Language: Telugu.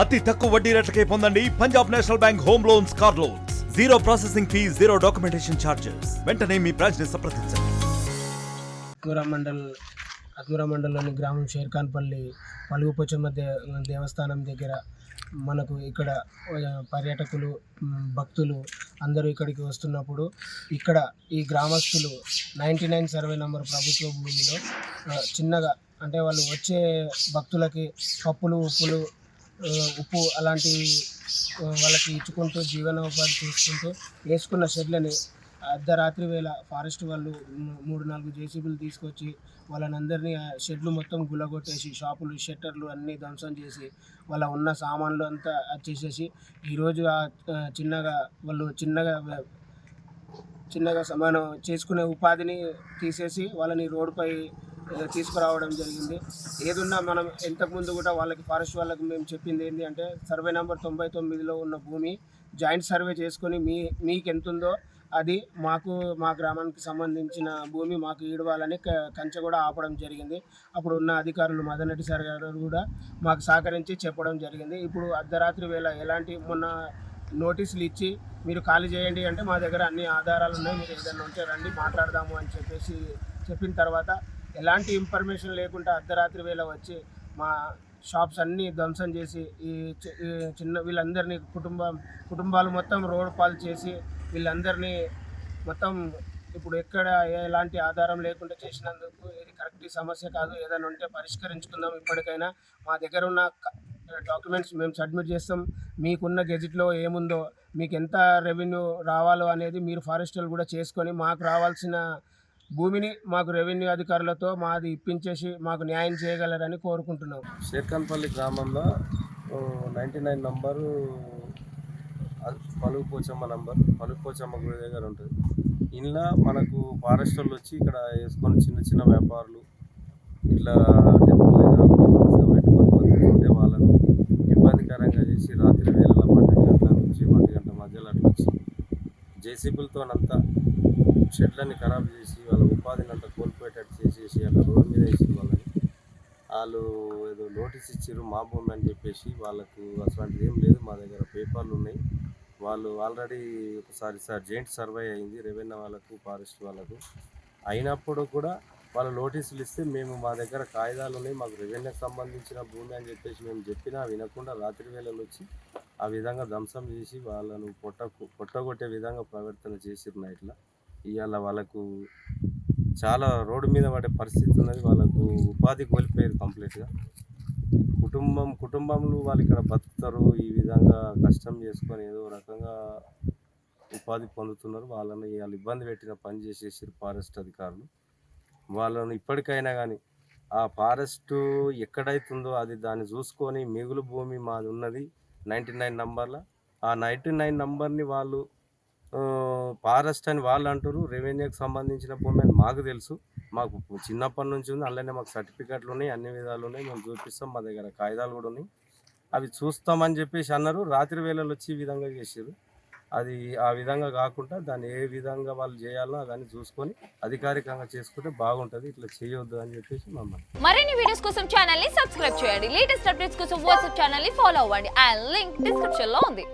అతి తక్కువ వడ్డీ రేట్లకే పొందండి Punjab national bank home loans car loans. Zero processing fee zero documentation charges వెంటనే మీ బ్రాంచ్ని సంప్రదించండి. అత్మూరా మండల్ అత్మూరా మండలంలోని గ్రామం షేర్ఖాన్పల్లి పలుగుపోచమ్మ దే దేవస్థానం దగ్గర మనకు ఇక్కడ పర్యాటకులు భక్తులు అందరూ ఇక్కడికి వస్తున్నప్పుడు ఇక్కడ ఈ గ్రామస్తులు నైంటీ నైన్ సర్వే నంబర్ ప్రభుత్వ భూమిలో చిన్నగా అంటే వాళ్ళు వచ్చే భక్తులకి పప్పులు ఉప్పులు ఉప్పు అలాంటి వాళ్ళకి ఇచ్చుకుంటూ జీవనోపాధి చేసుకుంటూ వేసుకున్న షెడ్లని అర్ధరాత్రి వేళ ఫారెస్ట్ వాళ్ళు మూడు నాలుగు జేసీబీలు తీసుకొచ్చి వాళ్ళని అందరినీ ఆ షెడ్లు మొత్తం గులగొట్టేసి షాపులు షట్టర్లు అన్నీ ధ్వంసం చేసి వాళ్ళ ఉన్న సామాన్లు అంతా చేసేసి ఈరోజు ఆ చిన్నగా వాళ్ళు చిన్నగా చిన్నగా మనం చేసుకునే ఉపాధిని తీసేసి వాళ్ళని రోడ్డుపై తీసుకురావడం జరిగింది. ఏదున్నా మనం ఇంతకుముందు కూడా వాళ్ళకి ఫారెస్ట్ వాళ్ళకి మేము చెప్పింది ఏంటి అంటే సర్వే నెంబర్ తొంభై తొమ్మిదిలో ఉన్న భూమి జాయింట్ సర్వే చేసుకొని మీ మీకు ఎంత ఉందో అది మాకు మా గ్రామానికి సంబంధించిన భూమి మాకు ఈడవాలని క- కంచె కూడా ఆపడం జరిగింది. అప్పుడు ఉన్న అధికారులు మదనటి సార్ గారు కూడా మాకు సహకరించి చెప్పడం జరిగింది. ఇప్పుడు అర్ధరాత్రి వేళ ఎలాంటి మొన్న నోటీసులు ఇచ్చి మీరు ఖాళీ చేయండి అంటే మా దగ్గర అన్ని ఆధారాలు ఉన్నాయి. మీరు ఏదైనా ఉంటే రండి మాట్లాడదాము అని చెప్పేసి చెప్పిన తర్వాత ఎలాంటి ఇన్ఫర్మేషన్ లేకుండా అర్ధరాత్రి వేళ వచ్చి మా షాప్స్ అన్నీ ధ్వంసం చేసి ఈ చిన్న వీళ్ళందరినీ కుటుంబం కుటుంబాలు మొత్తం రోడ్ పాలు చేసి వీళ్ళందరినీ మొత్తం ఇప్పుడు ఎక్కడ ఎలాంటి ఆధారం లేకుండా చేసినందుకు ఇది కరెక్ట్ సమస్య కాదు. ఏదైనా ఉంటే పరిష్కరించుకుందాం ఇప్పటికైనా. మా దగ్గర ఉన్న డాక్యుమెంట్స్ మేము సబ్మిట్ చేస్తాం. మీకున్న గెజిట్లో ఏముందో మీకు ఎంత రెవెన్యూ రావాలో అనేది మీరు ఫారెస్టర్లు కూడా చేసుకొని మాకు రావాల్సిన భూమిని మాకు రెవెన్యూ అధికారులతో మాది ఇప్పించేసి మాకు న్యాయం చేయగలరని కోరుకుంటున్నాం. షేర్ఖాన్పల్లి గ్రామంలో ninety nine number Palugu Pochamma number Palugu Pochamma గుడి దగ్గర ఉంటుంది. ఇంట్లో మనకు ఫారెస్ట్ వాళ్ళు వచ్చి ఇక్కడ వేసుకొని చిన్న చిన్న వ్యాపారులు ఇట్లా టెంపుల్ దగ్గర పెట్టుకొని బతుకుతుంటే వాళ్ళను ఇబ్బందికరంగా చేసి రాత్రి వేళల పన్నెండు గంటల నుంచి ఒంటి గంట మధ్యలో అట్లా వచ్చి జేసీబీలతో అంతా షెడ్లని ఖరాబ్ చేసి వాళ్ళ ఉపాధిని అంతా కోల్పోయేటట్టు చేసేసి అలా రోడ్డు మీద వేసిన వాళ్ళని. వాళ్ళు ఏదో నోటీస్ ఇచ్చారు మా భూమి అని చెప్పేసి వాళ్ళకు అసలు ఏం లేదు మా దగ్గర పేపర్లు ఉన్నాయి. వాళ్ళు ఆల్రెడీ ఒకసారి సార్ జాయింట్ సర్వే అయింది రెవెన్యూ వాళ్ళకు ఫారెస్ట్ వాళ్ళకు. అయినప్పుడు కూడా వాళ్ళు నోటీసులు ఇస్తే మేము మా దగ్గర కాగితాలు ఉన్నాయి మాకు రెవెన్యూకి సంబంధించిన భూమి అని చెప్పేసి మేము చెప్పినా వినకుండా రాత్రి వేళలు వచ్చి ఆ విధంగా ధ్వంసం చేసి వాళ్ళను పొట్ట పొట్టగొట్టే విధంగా ప్రవర్తన చేసిరు నైట్లో ఇవాళ వాళ్ళకు చాలా రోడ్డు మీద పడే పరిస్థితి ఉన్నది. వాళ్ళకు ఉపాధి కోల్పోయారు కంప్లీట్గా. కుటుంబం కుటుంబంలో వాళ్ళు ఇక్కడ బతుకుతారు ఈ విధంగా కష్టం చేసుకొని ఏదో రకంగా ఉపాధి పొందుతున్నారు. వాళ్ళని వాళ్ళు ఇబ్బంది పెట్టిన పని చేసేసారు ఫారెస్ట్ అధికారులు. వాళ్ళను ఇప్పటికైనా కానీ ఆ ఫారెస్ట్ ఎక్కడైతుందో అది దాన్ని చూసుకొని మిగులు భూమి మాది ఉన్నది నైంటీ నైన్ నంబర్ల. ఆ నైంటీ నైన్ నంబర్ని వాళ్ళు ఫారెస్ట్ అని వాళ్ళు అంటారు రెవెన్యూకి సంబంధించిన భూమి అని మాకు తెలుసు. మాకు చిన్నప్పటి నుంచి ఉంది. అందులోనే మాకు సర్టిఫికెట్లు ఉన్నాయి. అన్ని విధాలు ఉన్నాయి. మేము చూపిస్తాం. మా దగ్గర కాగితాలు కూడా ఉన్నాయి. అవి చూస్తామని చెప్పేసి అన్నారు. రాత్రి వేళలు వచ్చి ఈ విధంగా చేసారు అది ఆ విధంగా కాకుండా దాన్ని ఏ విధంగా వాళ్ళు చేయాలో దాన్ని చూసుకొని అధికారికంగా చేసుకుంటే బాగుంటుంది. ఇట్లా చేయొద్దు అని చెప్పేసి మమ్మల్ని. మరిన్ని వీడియోస్ కోసం ఛానల్ని సబ్స్క్రైబ్ చేయండి. లేటెస్ట్ అప్డేట్స్ కోసం వాట్సాప్ ఛానల్ని ఫాలో అవ్వండి. అండ్ లింక్ డిస్క్రిప్షన్లో ఉంది.